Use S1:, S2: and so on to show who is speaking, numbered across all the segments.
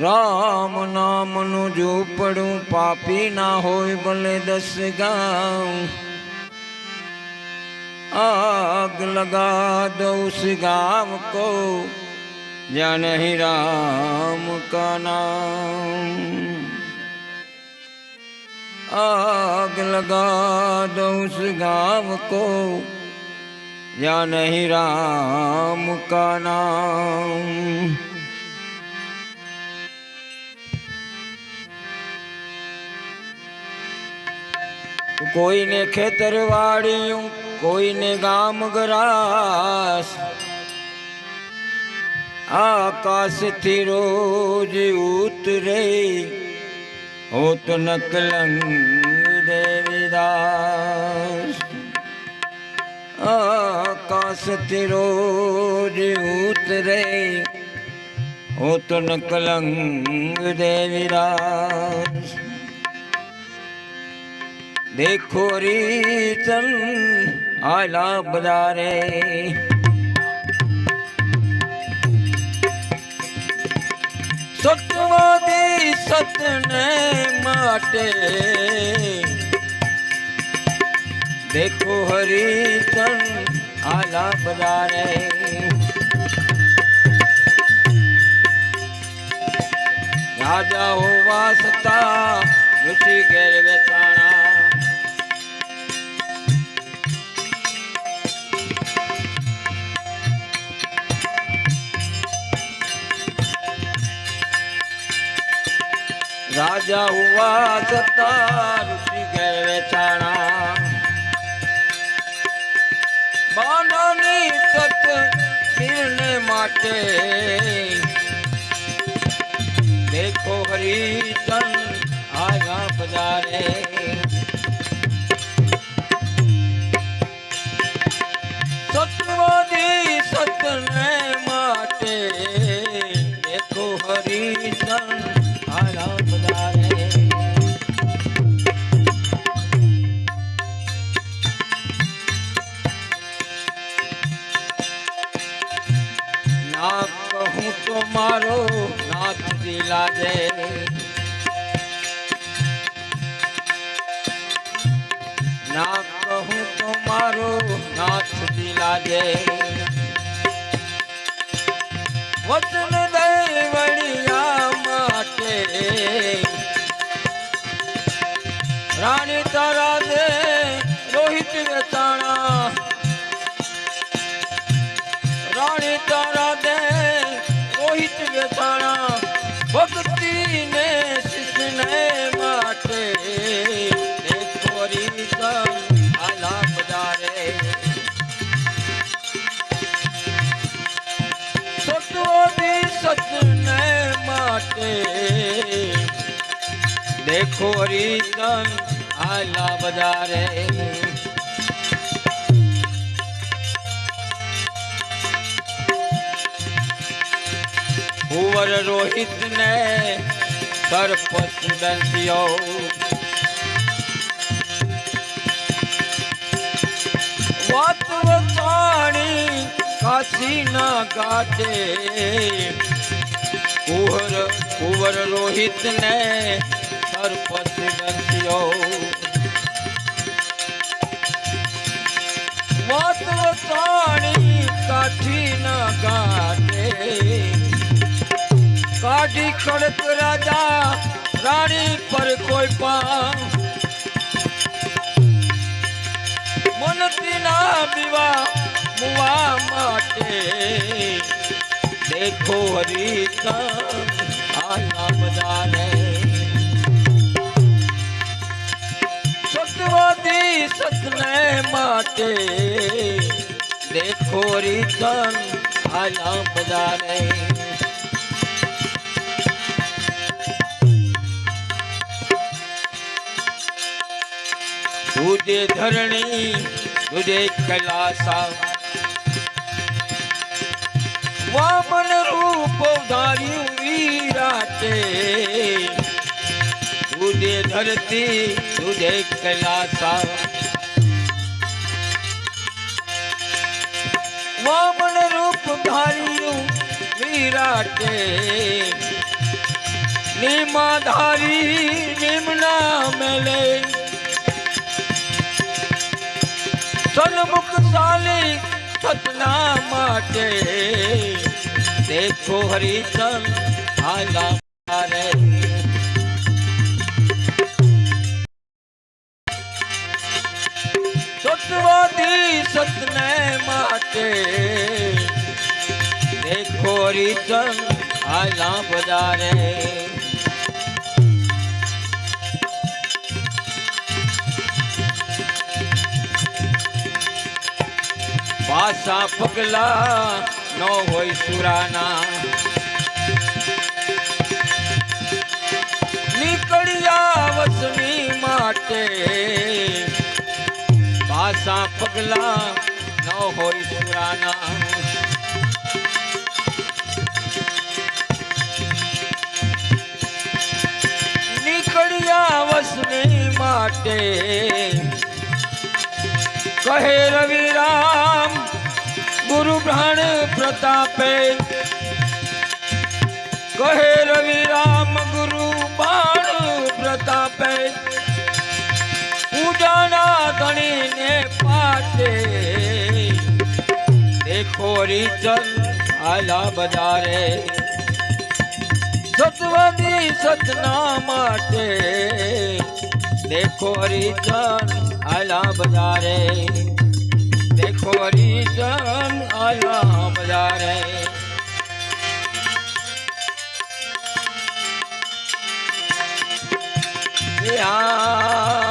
S1: રામ નામનું ઝૂંપડું પાપી ના હોય ભલે દસ ગામ आग लगा दो उस गांव को जहाँ नहीं राम का नाम आग लगा दो उस गांव को जहाँ नहीं राम का नाम કોઈને ખેતરવાડિયું, કોઈને ગામ ગ્રાસ. આકાશથી રોજ ઉતરે હોત નકલંગ દેવીદાસ આકાશથી રોજ ઉતરે હોત નકલંગ દેવીદાસ देखो रीतन आला बजारे સતવાદી સતને માટે દેખો હરિતન આલા બજારે રાજા હોવા સતા ઋષિ ઘેર વેચાણા રાજા હુવા સત્તા ઋષિ ગયે વેચાણા બાનાની તત પીરને માટે. દેખો હરિચંદ આયા બજારે સત્વાદી સતને વચન દે વળિયા માટે. રાણી તારા દેખો તન આલા બજારે કુંવર રોહિત ને સરપત દંતિયો. વાતવ પાણી કાશી ના ગાટે કુંવર કુંવર રોહિત ને વખાણી કાઠી ના ગાટે કાઢી ખડક રાજા રાણી પર કોઈ પામ મનતી ના બીવા મુવા માટે દેખો હરિતા આ બજારે ને માટે દેખો રીતન આલા બધાને. દૂધે ધરણી દૂધે કલાસા. વામન રૂપ ધાર્યું વીરાતે દૂધે ધરતી દૂધે કલાસા. વામન રૂપ ધાર્યું વિરાટે. નિમાધારી નિમના મેલે. સન્મુખ સાલી સતના માટે. દેખો હરિચંદ આલા મારે. માટે દેખો હરિચંદ આલા પધારે પાસા પગલા નો હોય સુરાના. નીકળ્યા વસની માટે. પાસા પગલા ન હોય સુરાના માટે. કહે રવિરામ, ગુરુ પ્રાણ પ્રતાપે. કહે રવિરામ, ગુરુ બાણ પ્રતાપે. પૂજાના ધણીને પાટે. દેખો ચલ આલા બજારે. સતવાની સતના માટે દેખો રીચન આલા બજારે. દેખો રીચન આલા બજારે. યા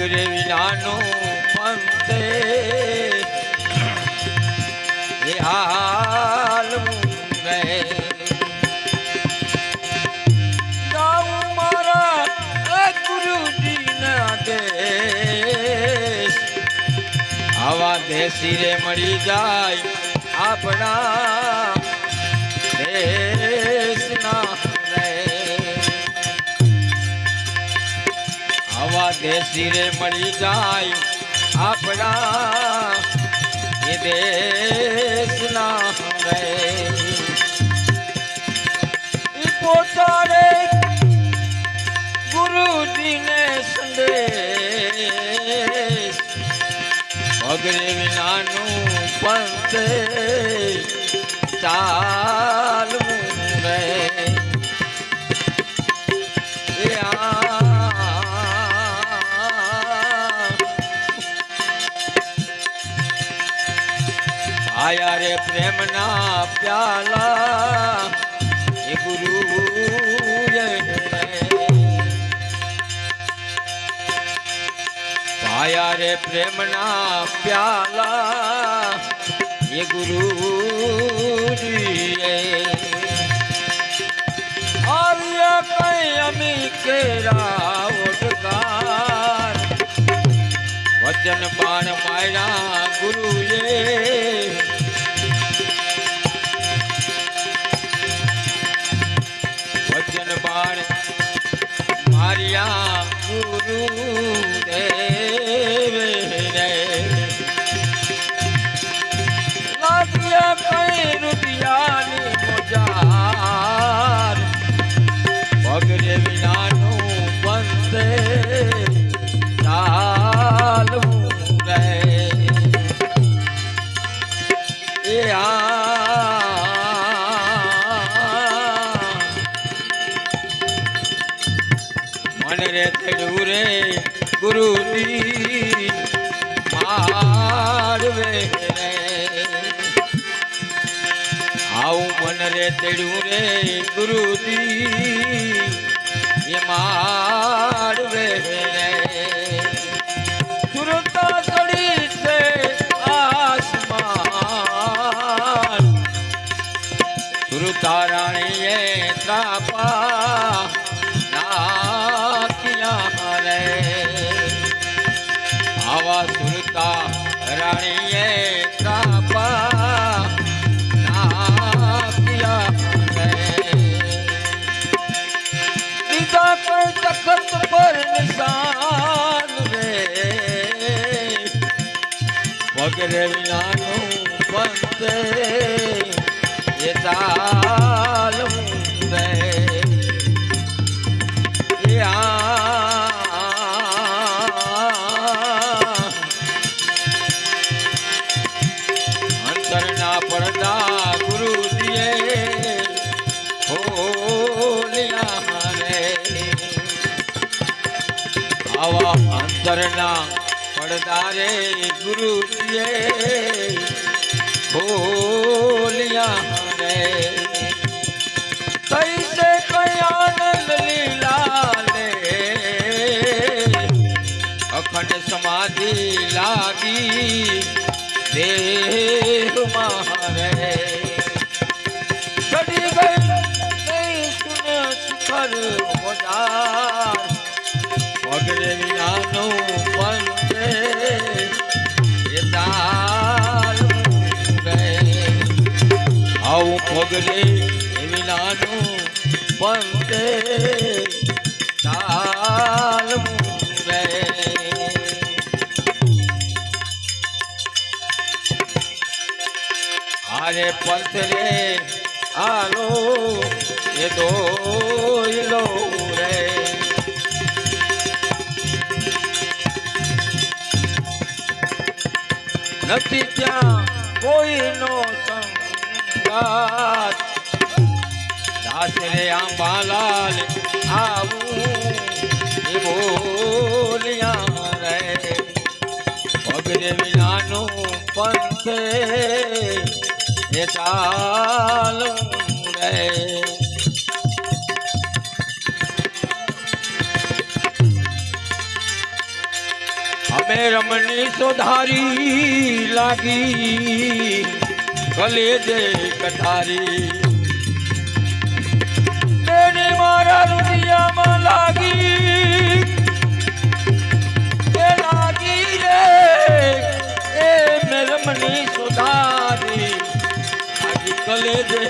S1: પગરે વિનાનો પંતે એ હાલ ગુરુજીના દેશ આવા દેશી રે મળી જાય આપણા દેશી રે મળી જાય આપણા એ દેશના પોતાને ગુરુજીને સંદેશ. પગરે વિનાનું પંતે ચાલવું રે આયા રે પ્રેમના પ્યાલા એ ગુરુ પાયા રે પ્રેમના પ્યાલા એ ગુરુ આવ્યા કઈ અમી કેરા ઓડકાર વચન બાણ માયરા ગુરુએ. ગુરુ દેવ મારવે રે આવું મન રે તેડું રે ગુરુજી એ મારવે રે. સુરતા ચડી છે પગરે વિનાનું પંતે એ ચાલવું એ આ અંતરના પડદા ગુરુજીએ ખોલ્યા રે પડદા રે ગુરુજીએ ખોલ્યા રે તૈસે કઈ આનંદ લીલા લે અખંડ સમાધિ લાગી દેહ મારે ચડી ગઈ સુન શિખર બજાર. પગરે વિનાનું પંથે પગરે વિનાનું પંતે તાલવું રે આરે રે આલો એ દોયલો રે. નથી ત્યાં કોઈનો સંગાત દાસ રે આંબાલાલ આવું એ બોલ્યા રે. પગરે વિનાનું પંથે એ ચાલું રે અમે રમણી સુધારી લાગી. કલે દે કથારી બેની મારા રુદિયામાં લાગી. એ લાગી રે, એ મેરમની સુધારી કલે દે